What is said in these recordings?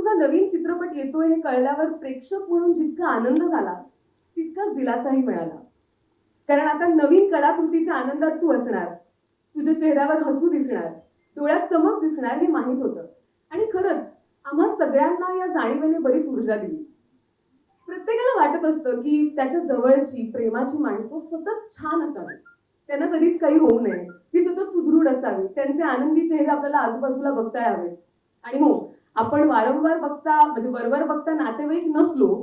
तुझा नवीन चित्रपट येतोय हे कळल्यावर प्रेक्षक म्हणून जितका आनंद झाला तितकाच दिलासाही मिळाला. कारण आता नवीन कलाकृतीच्या आनंदात तू असणार तुझ्या चेहऱ्यावर हसू दिसणार डोळ्यात चमक दिसणार हे माहीत होतं. आणि खरंच आम्हा सगळ्यांना या जाणीवेने बरीच ऊर्जा दिली. प्रत्येकाला वाटत असतं की त्याच्या जवळची प्रेमाची माणसं सतत छान असावी. त्यांना कधीच काही होऊ नये. ती सतत सुदृढ असावी. त्यांचे आनंदी चेहरे आपल्याला आजूबाजूला बघता यावे आणि मग आपण वारंवार बघता म्हणजे वरवर बघता नातेवाईक नसलो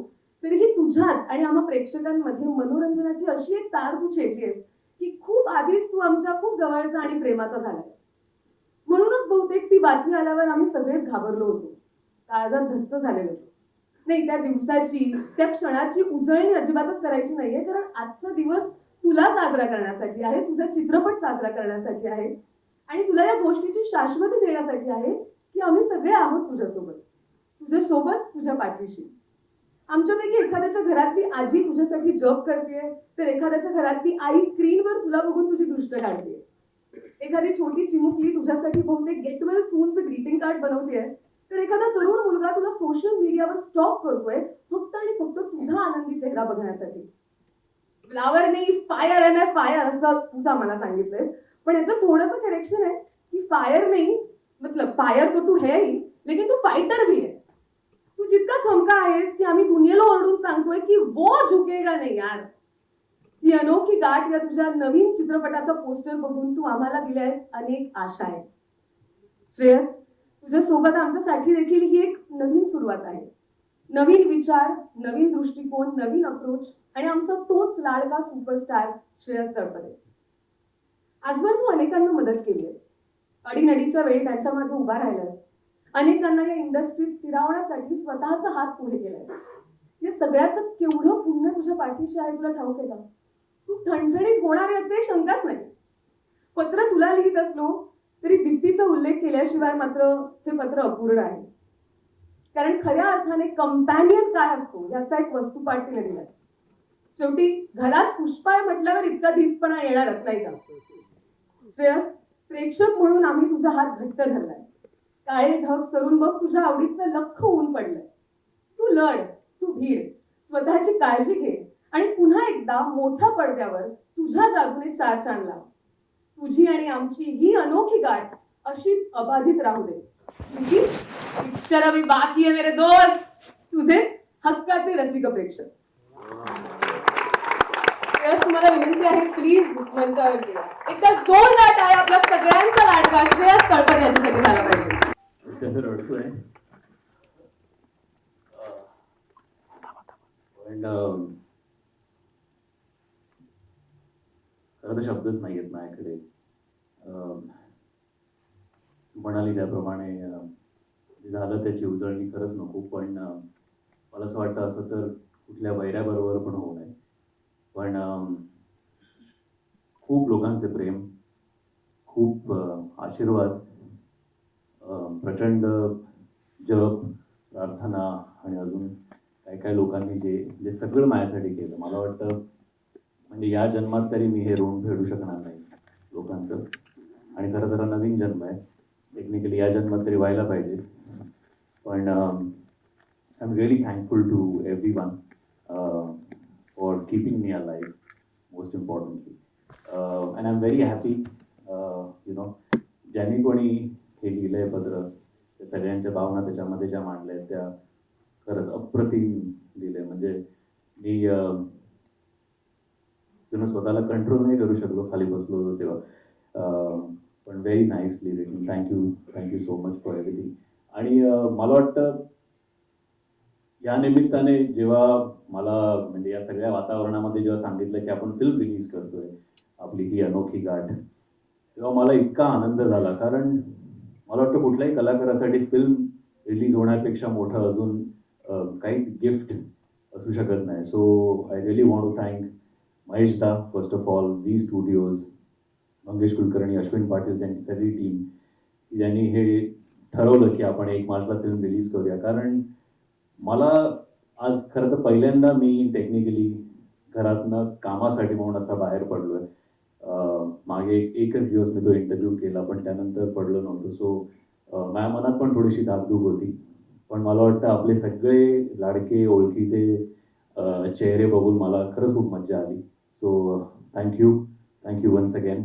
तरीही तुझ्यात आणि आम्हा प्रेक्षकांमध्ये मनोरंजनाची अशी एक तार तू छेडलीस की खूप आधीच तू आमच्या खूप जवळचा आणि प्रेमाचा झालास म्हणूनच बहुतेक ती बातमी आल्यावर आम्ही सगळेच घाबरलो होतो. काळजात धस्त झालेलो होतो. नाही त्या दिवसाची त्या क्षणाची उजळणी अजिबातच करायची नाहीये कारण आजचा दिवस तुला साजरा करण्यासाठी आहे तुझा चित्रपट साजरा करण्यासाठी आहे आणि तुला या गोष्टीची शाश्वती देण्यासाठी आहे की आम्ही सगळे आहोत तुझ्यासोबत. तुझ्या सोबत तुझ्या पाठीशी. आमच्यापैकी एखाद्याच्या घरातली आजी तुझ्यासाठी जॉब करते तर एखाद्याच्या घरातली आई स्क्रीनवर तुला बघून तुझी दृष्ट काढते एखादी छोटी चिमुकली तुझ्यासाठी बहुतेक गेट वेल सूनचं ग्रीटिंग कार्ड बनवते तर एखादा तरुण मुलगा तुला सोशल मीडियावर स्टॉक करतोय फक्त आणि फक्त तुझा आनंदी चेहरा बघण्यासाठी. फ्लावर नाही फायर आहे ना फायर असं तुझा आम्हाला सांगितलंय पण याचं थोडंसं करेक्शन आहे की फायर नाही मतलब फायर तो तू है ही लेकिन तू फाइटर भी है। तू जितका खमका आहेस की आम्ही दुनियेला ओरडून सांगतोय की वो झुकेगा नाही यार। ही अनोखी गाठ या तुझ्या नवीन चित्रपटाचा पोस्टर बघून तू आम्हाला दिल्यास अनेक आशा आहेत श्रेयस तुझ्या सोबत आमच्यासाठी देखील ही एक नवीन सुरुवात आहे। नवीन विचार नवीन दृष्टिकोन नवीन अप्रोच आणि आमचा तोच लाडका सुपरस्टार श्रेयस तळपदे आजवर तू अनेकांना मदत केली आहे अडीनडीच्या वेळी त्यांच्या मागे उभा राहिलास. अनेकांना या इंडस्ट्रीत स्थिरावण्यासाठी स्वतःचा हात पुढे केलाय या सगळ्याचं केवढं पुण्य तुझ्या पाठीशी आहे तुला ठाऊक आहे का? तू ठणठणीत होणार आहे ते शंकाच नाही. पत्र तुला लिहित असलो तरी दीप्तीचा उल्लेख केल्याशिवाय मात्र ते पत्र अपूर्ण आहे. कारण खऱ्या अर्थाने कंपॅनियन काय असतो याचा एक वस्तुपाठ तिने दिलाय. शेवटी घरात पुष्पाय म्हटल्यावर इतका धीपणा येणारच नाही का? श्रेयस प्रेक्षक म्हणून आम्ही तुझा हात घट्ट धरलाय. काळे ढग सरून बघ तुझ्या आवडीचं लख होऊन पडलंय. तू लढ तू भीड स्वतःची काळजी घे आणि पुन्हा एकदा मोठ्या पडद्यावर तुझ्या जादूने चार चांद लाव. तुझी आणि आमची ही अनोखी गाठ अशीच अबाधित राहू दे. पिक्चर अभी बाकी आहे मेरे दोस्त. तुझे हक्काचे रसिक प्रेक्षक. सगळ्याच तुम्हाला विनंती आहे प्लीज मंचावर या एकदा जोरदार टाळ्या आपल्या सगळ्यांचा लाडका श्रेयस तळपदे यांच्यासाठी झाला पाहिजे. त्याचं um, खरं तर शब्दच नाही आहेत माझ्याकडे. Um, म्हणाली त्याप्रमाणे um, झालं त्याची उजळणी खरंच नको पण मला असं वाटतं असं तर कुठल्या वैऱ्याबरोबर पण होऊ नये. पण खूप लोकांचे प्रेम खूप आशीर्वाद प्रचंड जप प्रार्थना आणि अजून काही काही लोकांनी जे जे सगळं माझ्यासाठी केलं. मला वाटतं म्हणजे या जन्मात तरी मी हे ऋण फेडू शकणार नाही लोकांचं. आणि खरं तर नवीन जन्म आहे. टेक्निकली या जन्मात तरी व्हायला पाहिजे. पण I am really thankful to everyone for keeping me alive, most most Uh, and I'm very happy, uh, you know ज्यांनी कोणी हे लिहिलंय पत्र त्या सगळ्यांच्या भावना त्याच्यामध्ये ज्या मांडल्या आहेत त्या खरंच अप्रतिम लिहिलंय म्हणजे मी यु स्वतःला कंट्रोल नाही करू शकलो खाली बसलो होतो तेव्हा. पण very nicely written thank you thank you so much for everything आणि मला वाटतं या निमित्ताने जेव्हा मला म्हणजे या सगळ्या वातावरणामध्ये जेव्हा सांगितलं की आपण फिल्म रिलीज करतोय आपली ही अनोखी गाठ तेव्हा मला इतका आनंद झाला. कारण मला वाटतं कुठल्याही कलाकारासाठी फिल्म रिलीज होण्यापेक्षा मोठं अजून काहीच गिफ्ट असू शकत नाही. So I really want to thank Mahesh da first of all Zee Studios Mangesh Kulkarni Ashwin Patil त्यांची सगळी टीम ज्यांनी हे ठरवलं की आपण एक मार्चला फिल्म रिलीज करूया. कारण मला आज खरं तर पहिल्यांदा मी टेक्निकली घरातनं कामासाठी म्हणून असा बाहेर पडलोय. मागे एकच दिवस मी तो इंटरव्ह्यू केला पण त्यानंतर पडलो नव्हतो. सो माझ्या मनात पण थोडीशी धाकधूक होती. पण मला वाटतं आपले सगळे लाडके ओळखीचे चेहरे बघून मला खरंच खूप मजा आली. So thank you thank you once again